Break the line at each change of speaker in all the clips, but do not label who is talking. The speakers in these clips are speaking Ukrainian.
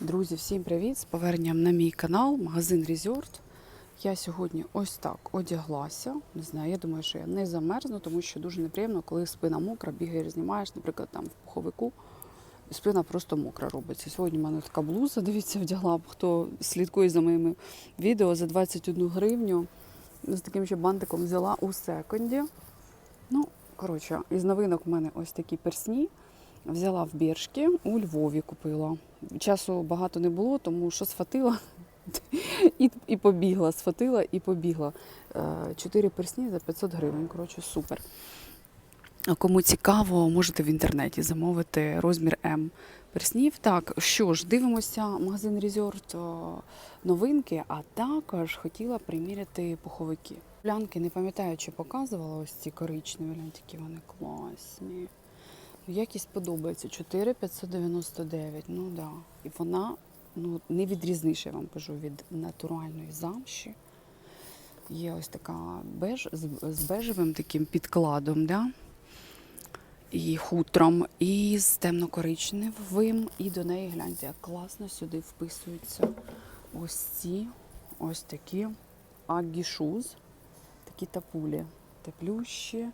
Друзі, всім привіт! З поверненням на мій канал, магазин Resort. Я сьогодні ось так одяглася. Не знаю, я думаю, що я не замерзну, тому що дуже неприємно, коли спина мокра, бігаєш, знімаєш, наприклад, там в пуховику, спина просто мокра робиться. Сьогодні в мене така блуза, дивіться, вдягла. Хто слідкує за моїми відео за 21 гривню. З таким ще бантиком взяла у секонді. Ну, коротше, із новинок в мене ось такі персні. Взяла в Біршки, у Львові купила. Часу багато не було, тому що сфатила і, і побігла. Сфатила і побігла. Е, Чотири персні за 500 гривень. Коротше, супер. Кому цікаво, можете в інтернеті замовити розмір М перснів. Так, що ж, дивимося магазин Resort е, новинки, а також хотіла приміряти пуховики. Плянки, не пам'ятаю, чи показувала ось ці коричневі, які вони класні. Якість подобається 4,599. Ну да. І вона ну, не відрізниш, я вам кажу, від натуральної замші. Є ось така беж з, бежевим таким підкладом, да? і хутром, і з темно-коричневим. І до неї гляньте, як класно сюди вписуються ось ці ось такі агішуз, такі тапулі, теплющі.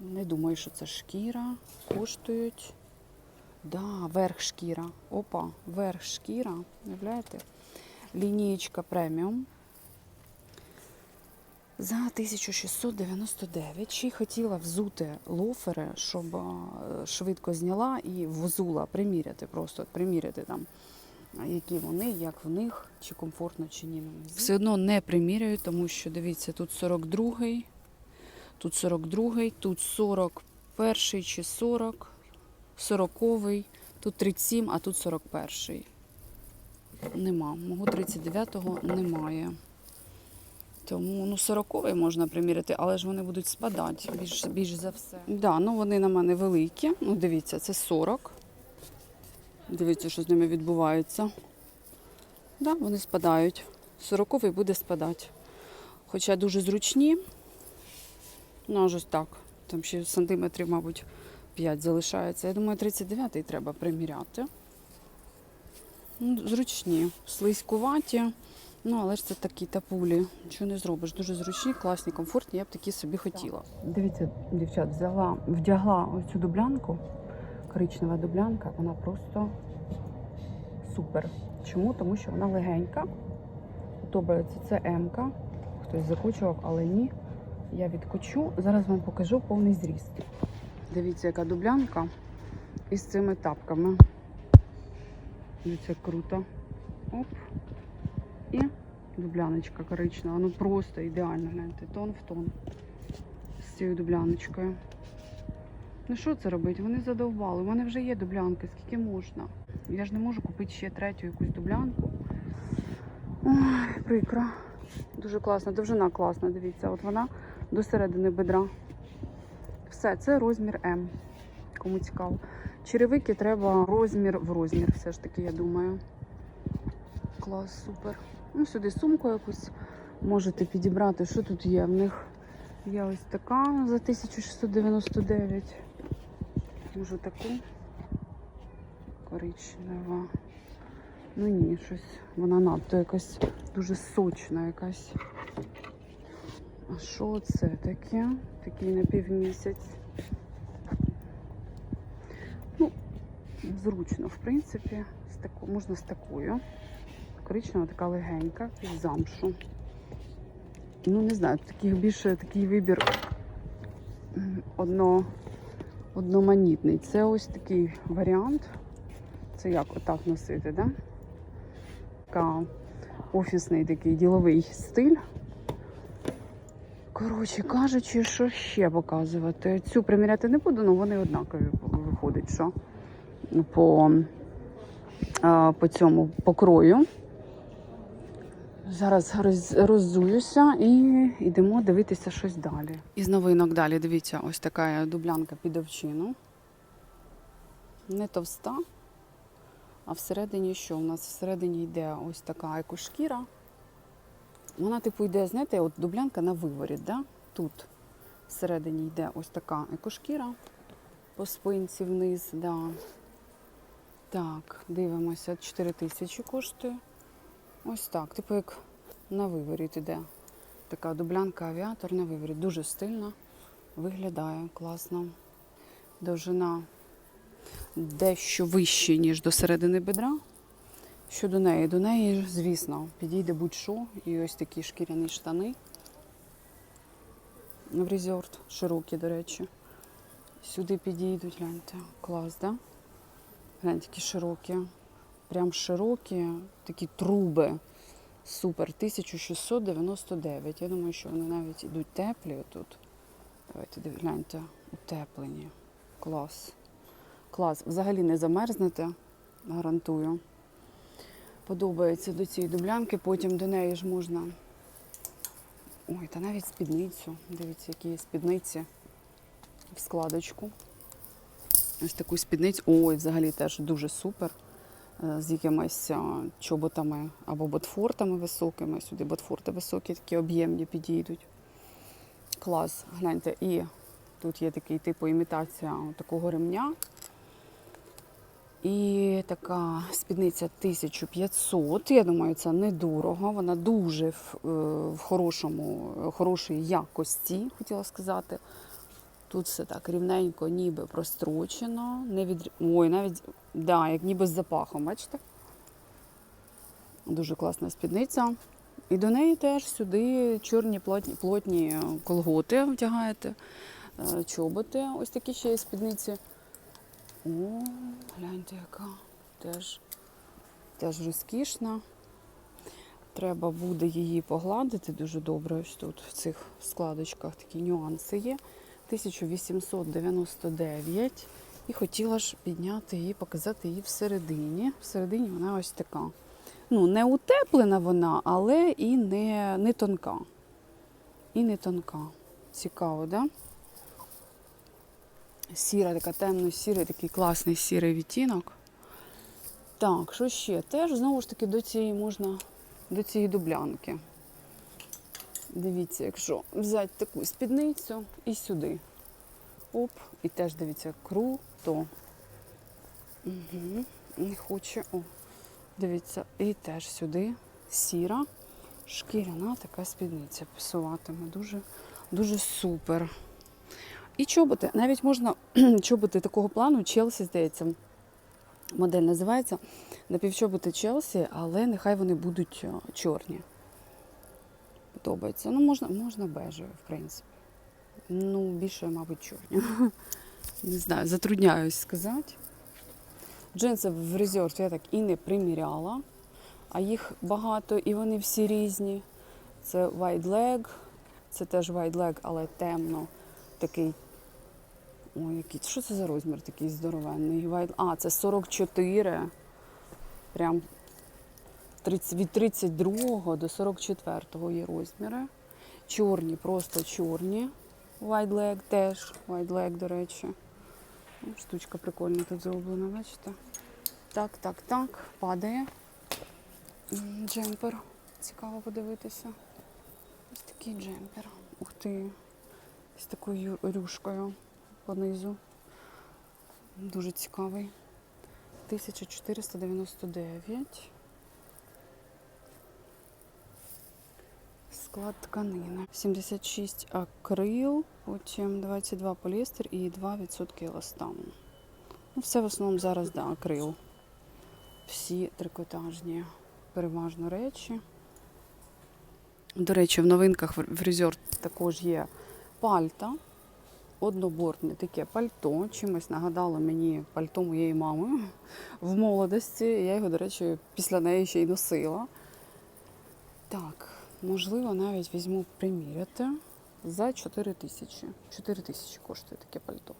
Не думаю, що це шкіра. Коштують. Да, верх шкіра. Опа, верх шкіра. Уявляєте? Лінієчка преміум. За 1699. Ще й хотіла взути лофери, щоб швидко зняла і взула, приміряти просто, приміряти там, які вони, як в них, чи комфортно, чи ні. Все одно не приміряю, тому що дивіться, тут 42-й. Тут 42-й, тут 41-й чи 40, 40-й, тут 37, а тут 41-й. Нема. Мого 39-го немає. Тому ну, 40-й можна приміряти, але ж вони будуть спадати більш, більш за все. Да, ну вони на мене великі. Ну, дивіться, це 40. Дивіться, що з ними відбувається. Да, вони спадають. 40-й буде спадати. Хоча дуже зручні. Ну, аж ось так. Там ще сантиметрів, мабуть, 5 залишається. Я думаю, 39-й треба приміряти. Ну, зручні, слизькуваті. Ну, але ж це такі тапулі. Нічого не зробиш. Дуже зручні, класні, комфортні. Я б такі собі хотіла. Дивіться, дівчат, взяла, вдягла ось цю дублянку. Коричнева дублянка, вона просто супер. Чому? Тому що вона легенька. Подобається це М-ка. Хтось закочував, але ні. Я відкочу. Зараз вам покажу повний зріст. Дивіться, яка дублянка із цими тапками. Дивіться, круто. Оп. І дубляночка коричнева. Ну просто ідеально, гляньте, тон в тон. З цією дубляночкою. Ну що це робити? Вони задовбали. У мене вже є дублянки, скільки можна. Я ж не можу купити ще третю якусь дублянку. Ой, прикро. Дуже класно, довжина класна, дивіться, от вона до середини бедра. Все, це розмір М. Кому цікаво. Черевики треба розмір в розмір, все ж таки, я думаю. Клас, супер. Ну, сюди сумку якусь можете підібрати. Що тут є? В них є ось така за 1699. Може таку. Коричнева. Ну ні, щось вона надто якась дуже сочна якась. А що це таке? Такий напівмісяць. Ну, зручно, в принципі, з тако, можна з такою. Коричнева така легенька, із замшу. Ну, не знаю, таких більше такий вибір одно, одноманітний. Це ось такий варіант. Це як отак носити, да? Така офісний такий діловий стиль. Коротше кажучи, що ще показувати. Цю приміряти не буду, але вони однакові виходять, що по, по цьому покрою. Зараз роз, роззуюся і йдемо дивитися щось далі. Із новинок далі, дивіться, ось така дублянка під овчину. Не товста. А всередині що? У нас всередині йде ось така екошкіра. Вона, типу, йде, знаєте, от дублянка на виворіт, да? Тут всередині йде ось така екошкіра по спинці вниз, да. Так, дивимося, 4 тисячі коштує. Ось так, типу як на виворіт іде. Така дублянка авіатор на виворіт. Дуже стильно виглядає класно. Довжина дещо вище, ніж до середини бедра. Щодо неї, до неї, звісно, підійде будь-що. І ось такі шкіряні штани. В резорт, широкі, до речі. Сюди підійдуть, гляньте. Клас, да? Гляньте, які широкі. Прям широкі, такі труби. Супер. 1699. Я думаю, що вони навіть ідуть теплі отут. Давайте гляньте, утеплені. Клас. Клас. Взагалі не замерзнете, гарантую. Подобається до цієї дублянки, потім до неї ж можна. Ой, та навіть спідницю. Дивіться, які є спідниці в складочку. Ось таку спідницю. Ой, взагалі теж дуже супер. Е, З якимись чоботами або ботфортами високими. Сюди ботфорти високі, такі об'ємні підійдуть. Клас, гляньте, і тут є такий типу імітація такого ремня. І така спідниця 1500. Я думаю, це недорого. Вона дуже в, е, в хорошому, хорошій якості, хотіла сказати. Тут все так рівненько, ніби прострочено. Не від... Ой, навіть да, як ніби з запахом, бачите? Дуже класна спідниця. І до неї теж сюди чорні плотні, плотні колготи вдягаєте, е, чоботи. Ось такі ще є спідниці. О, гляньте, яка теж, теж розкішна. Треба буде її погладити дуже добре. Ось тут в цих складочках такі нюанси є. 1899. І хотіла ж підняти її, показати її всередині. Всередині вона ось така. Ну, не утеплена вона, але і не, не тонка. І не тонка. Цікаво, да? Сіра, така темно-сірий, такий класний сірий відтінок. Так, що ще? Теж знову ж таки до цієї можна, до цієї дублянки. Дивіться, якщо взяти таку спідницю і сюди. Оп, і теж дивіться, круто. Угу. Не хоче. О, дивіться, і теж сюди сіра, шкіряна така спідниця пасуватиме. Дуже, дуже супер. І чоботи. Навіть можна чоботи такого плану, Челсі, здається, модель називається. Напівчоботи Челсі, але нехай вони будуть чорні. Подобається. Ну, можна, можна бежеві, в принципі. Ну, більше, мабуть, чорні. Не знаю, затрудняюсь сказати. Джинси в резерв я так і не приміряла, а їх багато і вони всі різні. Це wide leg, це теж wide leg, але темно. Такий. Ой, який. Що це за розмір такий здоровенний? А, це 44. Прям 30, від 32 до 44 є розміри. Чорні, просто чорні. Wide leg теж. Wide leg, до речі. Штучка прикольна тут зроблена, бачите? Так, так, так, падає. Джемпер. Цікаво подивитися. Ось такий джемпер. Ух ти. З такою рюшкою понизу. Дуже цікавий. 1499. Склад тканини. 76 акрил, потім 22 поліестер і 2% еластану. Ну, все в основному зараз да, акрил. Всі трикотажні переважно речі. До речі, в новинках в в також є пальта. Однобортне таке пальто. Чимось нагадало мені пальто моєї мами в молодості. Я його, до речі, після неї ще й носила. Так, можливо, навіть візьму приміряти за 4 тисячі. 4 тисячі коштує таке пальто.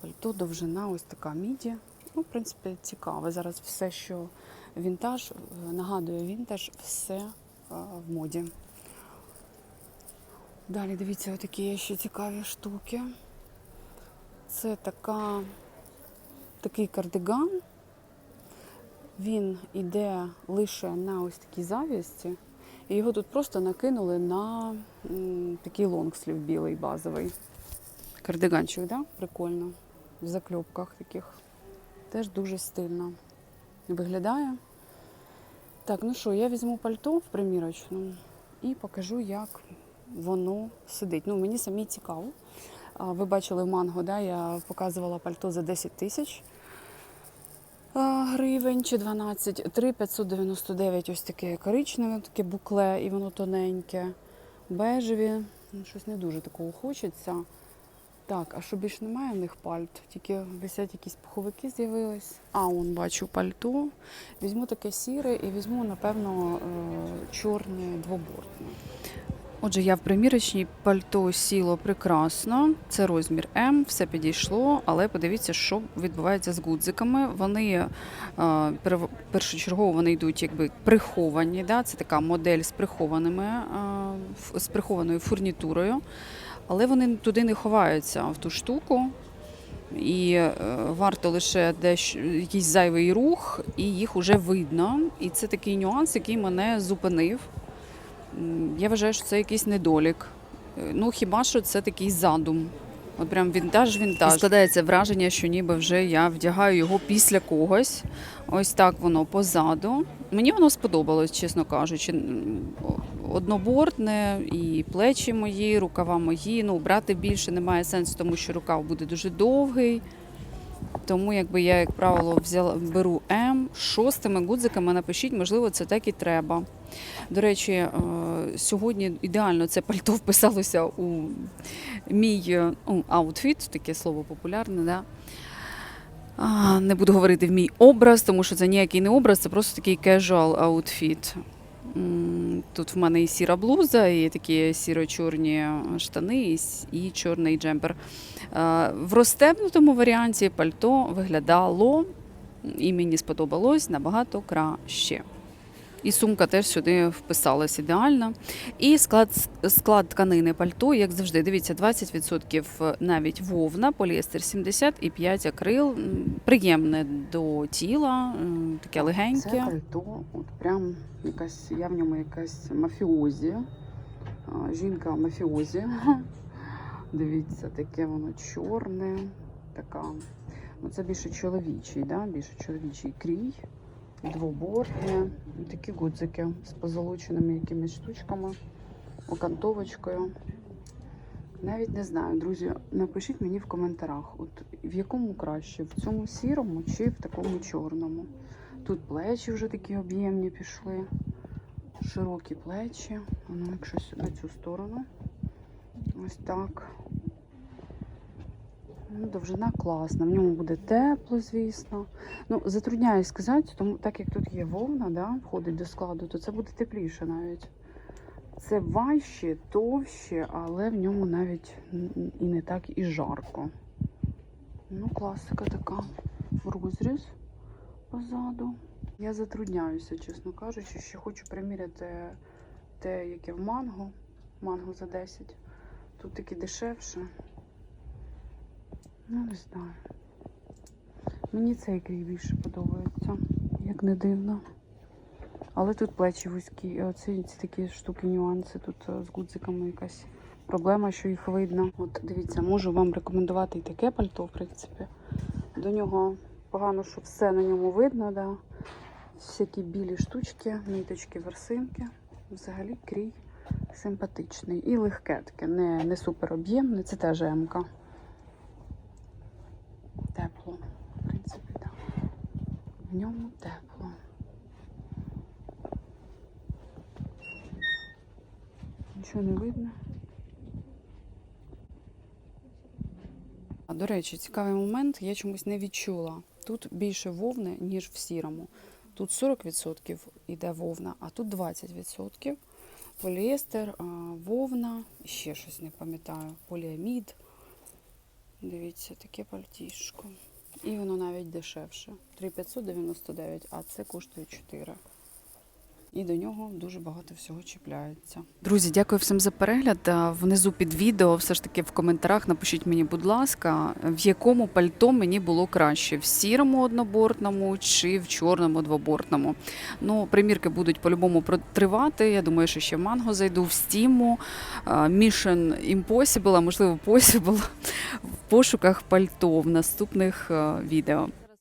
Пальто довжина ось така міді. Ну, в принципі, цікаве. Зараз все, що вінтаж, е, нагадує вінтаж, все е, в моді. Далі дивіться, отакі ще цікаві штуки. Це така, такий кардиган. Він іде лише на ось такій завісті. І його тут просто накинули на такий лонгслів білий базовий. Кардиганчик, да? Прикольно. В закльопках таких теж дуже стильно виглядає. Так, ну що, я візьму пальто в примірочну і покажу, як воно сидить. Ну, мені самі цікаво. Ви бачили в манго, да? я показувала пальто за 10 тисяч гривень чи 12. 3 599 ось таке коричневе, таке букле, і воно тоненьке. Бежеві. Ну, щось не дуже такого хочеться. Так, а що більш немає в них пальт? Тільки висять якісь пуховики з'явились. А, он бачу пальто. Візьму таке сіре і візьму, напевно, е, чорне двобортне. Отже, я в примірочній пальто сіло прекрасно. Це розмір М, все підійшло, але подивіться, що відбувається з гудзиками. Вони е, першочергово вони йдуть якби приховані. Да? Це така модель з прихованими е, з прихованою фурнітурою, але вони туди не ховаються в ту штуку. І е, варто лише десь якийсь зайвий рух, і їх вже видно. І це такий нюанс, який мене зупинив. Я вважаю, що це якийсь недолік. Е, Ну, хіба що це такий задум. От прям вінтаж-вінтаж. І складається враження, що ніби вже я вдягаю його після когось. Ось так воно позаду. Мені воно сподобалось, чесно кажучи. Однобортне, і плечі мої, рукава мої. Ну, брати більше немає сенсу, тому що рукав буде дуже довгий. Тому якби я, як правило, взяла беру М шостими гудзиками. Напишіть, можливо, це так і треба. До речі, е, сьогодні ідеально це пальто вписалося у мій е, аутфіт, таке слово популярне. Да? Не буду говорити в мій образ, тому що це ніякий не образ, це просто такий casual аутфіт. Тут в мене і сіра блуза, і такі сіро-чорні штани, і, і чорний джемпер. Е, В розстебнутому варіанті пальто виглядало і мені сподобалось набагато краще. І сумка теж сюди вписалась ідеально. І склад, склад тканини пальто, як завжди, дивіться, 20% навіть вовна, поліестер 70 і 5 акрил. Приємне до тіла, таке легеньке. Це пальто, от прям якась, я в ньому якась мафіозі. Жінка мафіозі. Дивіться, таке воно чорне, така. Ну, це більше чоловічий, да? більше чоловічий крій, двобортне, такі гудзики з позолоченими якимись штучками, окантовочкою. Навіть не знаю, друзі, напишіть мені в коментарях, от в якому краще, в цьому сірому чи в такому чорному. Тут плечі вже такі об'ємні пішли, широкі плечі. Ну, якщо на цю сторону. Ось так. Ну, довжина класна. В ньому буде тепло, звісно. Ну, затрудняюсь сказати, тому так як тут є вовна, да, входить до складу, то це буде тепліше навіть. Це важче, товще, але в ньому навіть і не так і жарко. Ну, класика така. Розріз позаду. Я затрудняюся, чесно кажучи, ще хочу приміряти те, яке в манго. Манго за 10. Тут таки дешевше. Ну, не знаю. Мені цей крій більше подобається, як не дивно. Але тут плечі вузькі. І оці ці такі штуки, нюанси. Тут е, з гудзиками якась проблема, що їх видно. От дивіться, можу вам рекомендувати і таке пальто, в принципі. До нього погано, що все на ньому видно, да. Всякі білі штучки, ниточки, версинки. Взагалі крій симпатичний. І легке таке, не, не супер об'ємне, це теж МК. Тепло, в принципі, так. В ньому тепло. Нічого не видно. До речі, цікавий момент, я чомусь не відчула. Тут більше вовни, ніж в сірому. Тут 40% йде вовна, а тут 20%. Поліестер, вовна, ще щось не пам'ятаю, поліамід. Дивіться, таке пальтішко. І воно навіть дешевше. 3599, а це коштує 4. І до нього дуже багато всього чіпляється. Друзі, дякую всім за перегляд. Внизу під відео, все ж таки в коментарях напишіть мені, будь ласка, в якому пальто мені було краще: в сірому однобортному чи в чорному двобортному. Ну, примірки будуть по-любому тривати. Я думаю, що ще в манго зайду в стіму. Mission Impossible, а можливо Possible в пошуках пальто в наступних е, відео.